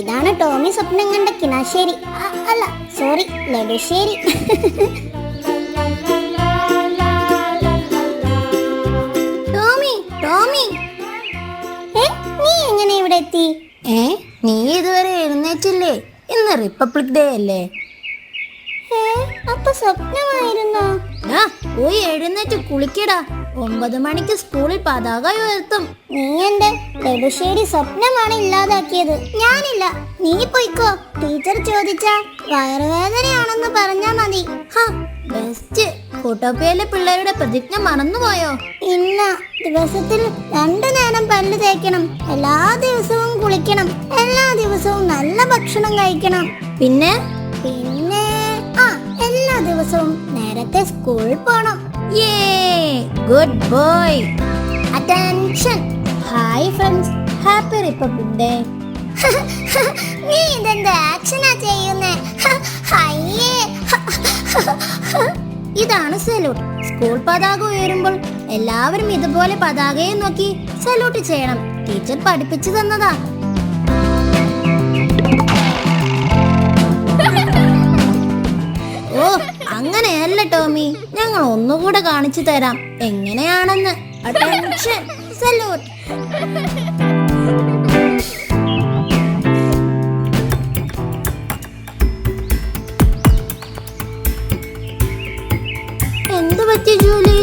ടോമി സ്വപ്നം കണ്ട കിണാശ്ശേരി അല്ല സോറി ലഡുശ്ശേരി ടോമി ടോമി. നീ എങ്ങനെ ഇവിടെ എത്തി? ഏ നീ ഇതുവരെ എഴുന്നേറ്റില്ലേ? ഇന്ന് റിപ്പബ്ലിക് ഡേ അല്ലേ? അപ്പൊ സ്വപ്നമായിരുന്നോ? പോയി എഴുന്നേറ്റ് കുളിക്കടാ. ഒമ്പത് മണിക്ക് സ്കൂളിൽ പതാക ഉയർത്തും. നീ എന്റെ നെടുശ്ശേരി സ്വപ്നമാണ് ഇല്ലാതാക്കിയത്. ഞാനില്ല. നീ പൊയ്ക്കോ. ടീച്ചർ ചോദിച്ച വയറുവേദനയാണെന്ന് പറഞ്ഞാ മതി. ബെസ്റ്റ് പിള്ളേരുടെ പ്രതിജ്ഞ മറന്നുപോയോ? ഇന്ന ദിവസത്തിൽ രണ്ടു നേരം പല്ല് തേക്കണം. എല്ലാ ദിവസവും കുളിക്കണം. എല്ലാ ദിവസവും നല്ല ഭക്ഷണം കഴിക്കണം. പിന്നെ? പിന്നെ? ആ എല്ലാ ദിവസവും നേരത്തെ സ്കൂളിൽ പോണം. Good boy attention hi friends happy republic day നീ ഇതെന്ത് ആക്ഷനാ ചെയ്യുന്നേ? ഹയ്യേ ഇതാണ് സല്യൂട്ട് സ്കൂൾ പതാക ഉയരുമ്പോൾ എല്ലാവരും ഇതുപോലെ പതാകയെ നോക്കി സല്യൂട്ട് ചെയ്യണം. ടീച്ചർ പഠിപ്പിച്ചു തന്നതാ. ഓ അങ്ങനെയല്ല ടോമി. ഞങ്ങൾ ഒന്നുകൂടെ കാണിച്ചു തരാം. എങ്ങനെയാണെന്ന്. Attention salute. എന്ത് പറ്റി ജൂലി?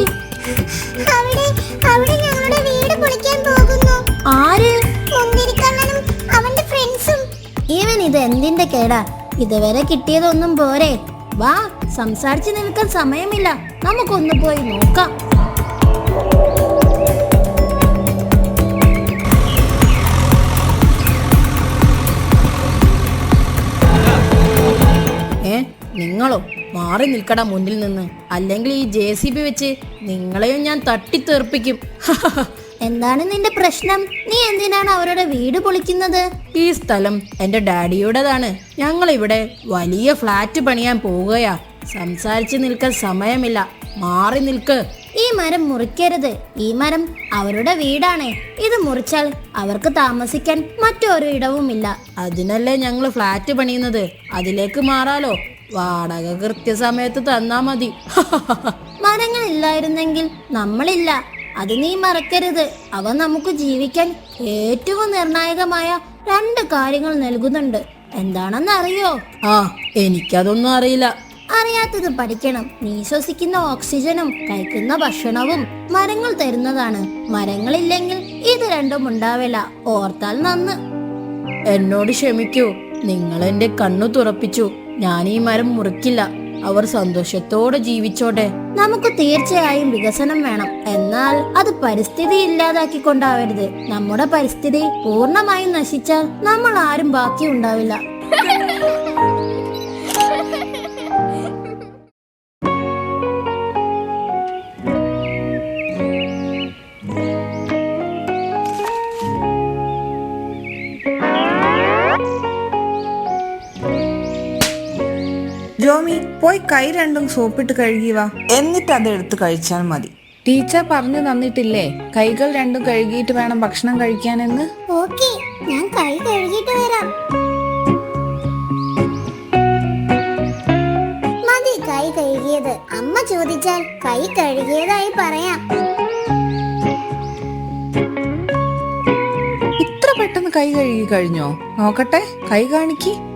അവിടെ അവിടെ ഞങ്ങളുടെ വീട് പൊളിക്കാൻ പോകുന്നു. ആര്? മുന്തിരിക്കണ്ണനും അവന്റെ ഫ്രണ്ട്സും ഇവൻ ഇത് എന്തിന്റെ കേടാ? ഇതുവരെ കിട്ടിയതൊന്നും പോരെ. വാ സംസാരിച്ച് നിൽക്കാൻ സമയമില്ല. നമുക്കൊന്ന് പോയി നോക്കാം. നിങ്ങളോ? മാറി നിൽക്കട മുന്നിൽ നിന്ന്. അല്ലെങ്കിൽ ഈ ജെ സി ബി വെച്ച് നിങ്ങളെയും ഞാൻ തട്ടിത്തെറിപ്പിക്കും. എന്താണ് നിന്റെ പ്രശ്നം? നീ എന്തിനാണ് അവരുടെ വീട് പൊളിക്കുന്നത്? ഈ സ്ഥലം എന്റെ ഡാഡിയുടേതാണ്. ഞങ്ങൾ ഇവിടെ വലിയ ഫ്ലാറ്റ് പണിയാൻ പോവുകയാ. സംസാരിച്ചു നിൽക്കാൻ സമയമില്ല. മാറി നിൽക്ക്. ഈ മരം മുറിക്കരുത്. ഈ മരം അവരുടെ വീടാണ്. ഇത് മുറിച്ചാൽ അവർക്ക് താമസിക്കാൻ മറ്റൊരു ഇടവുമില്ല. അതിനല്ലേ ഞങ്ങൾ ഫ്ലാറ്റ് പണിയുന്നത്? അതിലേക്ക് മാറാലോ? വാടക കൃത്യസമയത്ത് തന്നാ മതി. മരങ്ങൾ ഇല്ലായിരുന്നെങ്കിൽ നമ്മളില്ല. അത് നീ മറക്കരുത്. അവ നമുക്ക് ജീവിക്കാൻ ഏറ്റവും നിർണായകമായ രണ്ട് കാര്യങ്ങൾ നൽകുന്നുണ്ട്. എന്താണെന്ന് അറിയോ ആ എനിക്കതൊന്നും അറിയില്ല. അറിയാത്തത് പഠിക്കണം. നീ ശ്വസിക്കുന്ന ഓക്സിജനും കഴിക്കുന്ന ഭക്ഷണവും മരങ്ങൾ തരുന്നതാണ്. മരങ്ങളില്ലെങ്കിൽ ഇത് രണ്ടും ഉണ്ടാവില്ല. ഓർത്താൽ നന്ന്. എന്നോട് ക്ഷമിക്കൂ. നിങ്ങൾ എന്റെ കണ്ണു തുറപ്പിച്ചു. ഞാൻ ഈ മരം മുറിക്കില്ല. അവർ സന്തോഷത്തോടെ ജീവിച്ചോട്ടെ. നമുക്ക് തീർച്ചയായും വികസനം വേണം. എന്നാൽ അത് പരിസ്ഥിതി ഇല്ലാതാക്കി കൊണ്ടാവരുത് നമ്മുടെ പരിസ്ഥിതി പൂർണമായും നശിച്ചാൽ നമ്മൾ ആരും ബാക്കി ഉണ്ടാവില്ല ജോമി പോയി കൈ രണ്ടും സോപ്പിട്ട് കഴുകി വാ. എന്നിട്ട് അത് എടുത്ത് കഴിച്ചാൽ മതി. ടീച്ചർ പറഞ്ഞു തന്നിട്ടില്ലേ? കൈകൾ രണ്ടും കഴുകിയിട്ട് വേണം ഭക്ഷണം കഴിക്കാനെന്ന്? ഓക്കെ ഞാൻ കൈ കഴുകിയിട്ട് വരാം. മതി കൈ കഴുകിയത്. അമ്മ ചോദിച്ചാൽ കൈ കഴുകിയതായി പറയാം. ഇത്ര പെട്ടെന്ന് കൈ കഴുകി കഴിഞ്ഞോ? നോക്കട്ടെ കൈ കാണിക്ക്.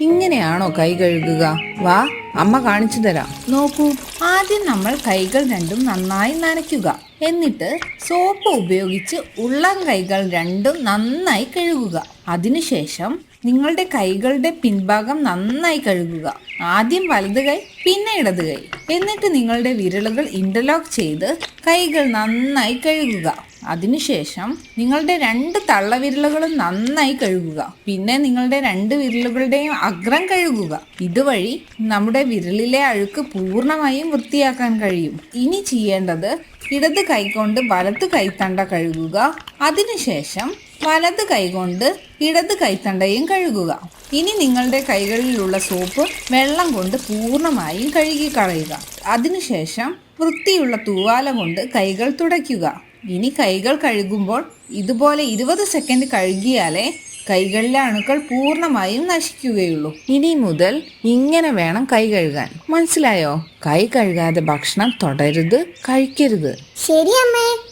ഇങ്ങനെയാണോ കൈ കഴുകുക? വാ അമ്മ കാണിച്ചു തരാം. നോക്കൂ ആദ്യം നമ്മൾ കൈകൾ രണ്ടും നന്നായി നനയ്ക്കുക. എന്നിട്ട് സോപ്പ് ഉപയോഗിച്ച് ഉള്ളം കൈകൾ രണ്ടും നന്നായി കഴുകുക. അതിനുശേഷം നിങ്ങളുടെ കൈകളുടെ പിൻഭാഗം നന്നായി കഴുകുക. ആദ്യം വലത് കൈ പിന്നെ ഇടത് കൈ. എന്നിട്ട് നിങ്ങളുടെ വിരലുകൾ ഇന്റർലോക്ക് ചെയ്ത് കൈകൾ നന്നായി കഴുകുക. അതിനുശേഷം നിങ്ങളുടെ രണ്ട് തള്ളവിരലുകളും നന്നായി കഴുകുക. പിന്നെ നിങ്ങളുടെ രണ്ട് വിരലുകളുടെയും അഗ്രം കഴുകുക. ഇതുവഴി നമ്മുടെ വിരലിലെ അഴുക്ക് പൂർണമായും വൃത്തിയാക്കാൻ കഴിയും. ഇനി ചെയ്യേണ്ടത് ഇടത് കൈകൊണ്ട് വലത് കൈത്തണ്ട കഴുകുക. അതിനുശേഷം വലത് കൈകൊണ്ട് ഇടത് കൈത്തണ്ടയും കഴുകുക. ഇനി നിങ്ങളുടെ കൈകളിലുള്ള സോപ്പ് വെള്ളം കൊണ്ട് പൂർണമായും കഴുകി കളയുക അതിനുശേഷം വൃത്തിയുള്ള തൂവാല കൊണ്ട് കൈകൾ തുടയ്ക്കുക. ഇനി കൈകൾ കഴുകുമ്പോൾ ഇതുപോലെ ഇരുപത് സെക്കൻഡ് കഴുകിയാലേ കൈകളിലെ അണുക്കൾ പൂർണമായും നശിക്കുകയുള്ളൂ. ഇനി മുതൽ ഇങ്ങനെ വേണം കൈ കഴുകാൻ. മനസ്സിലായോ? കൈ കഴുകാതെ ഭക്ഷണം തുടരുത് കഴിക്കരുത്. ശരി അമ്മേ.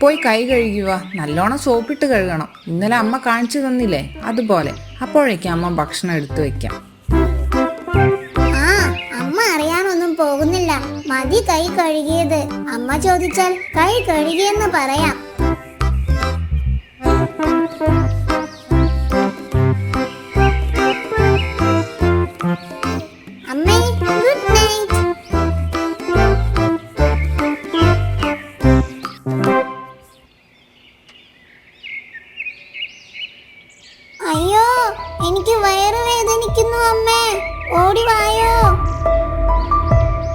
പോയി കൈ കഴുകുക നല്ലോണം സോപ്പിട്ട് കഴുകണം. ഇന്നലെ അമ്മ കാണിച്ചു തന്നില്ലേ? അതുപോലെ. അപ്പോഴേക്കും അമ്മ ഭക്ഷണം എടുത്തു വെക്കാം. ആ അമ്മ അറിയാനൊന്നും പോകുന്നില്ല. മതി കൈ കഴുകിയത്. അമ്മ ചോദിച്ചാൽ കൈ കഴുകിയെന്ന് പറയാം. അയ്യോ എനിക്ക് വയറ് വേദനിക്കുന്നു അമ്മേ. ഓടി വായോ.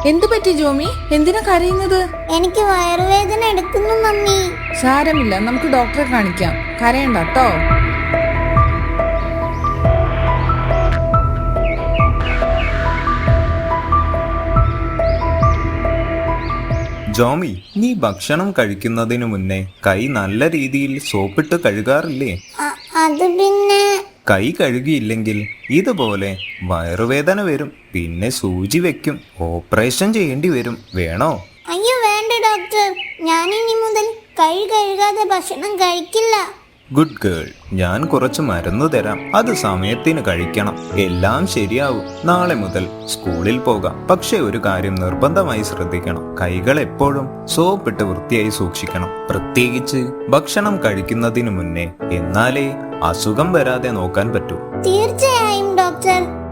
എന്തു പറ്റി ജോമി? എന്തിനാ കരയുന്നത്? എനിക്ക് വയറുവേദന എടുക്കുന്നു മമ്മി. സാരമില്ല നമുക്ക് ഡോക്ടറെ കാണിക്കാം. കരയണ്ട കേട്ടോ ജോമി നീ ഭക്ഷണം കഴിക്കുന്നതിനു മുന്നേ കൈ നല്ല രീതിയിൽ സോപ്പിട്ട് കഴുകാറില്ലേ? അത് പിന്നെ കൈ കഴുകിയില്ലെങ്കിൽ ഇതുപോലെ വയറുവേദന വരും. പിന്നെ സൂചി വെക്കും. ഓപ്പറേഷൻ ചെയ്യേണ്ടി വരും. വേണോ? അയ്യോ വേണ്ട ഡോക്ടർ. ഞാൻ ഇനി മുതൽ കൈ കഴുകാതെ ഭക്ഷണം കഴിക്കില്ല. Good girl. ഞാൻ കുറച്ച് മരുന്ന് തരാം. അത് സമയത്തിന് കഴിക്കണം. എല്ലാം ശരിയാവും. നാളെ മുതൽ സ്കൂളിൽ പോകാം. പക്ഷെ ഒരു കാര്യം നിർബന്ധമായി ശ്രദ്ധിക്കണം. കൈകൾ എപ്പോഴും സോപ്പിട്ട് വൃത്തിയായി സൂക്ഷിക്കണം. പ്രത്യേകിച്ച് ഭക്ഷണം കഴിക്കുന്നതിന് മുന്നേ. എന്നാലേ അസുഖം വരാതെ നോക്കാൻ പറ്റൂ. തീർച്ചയായും ഡോക്ടർ.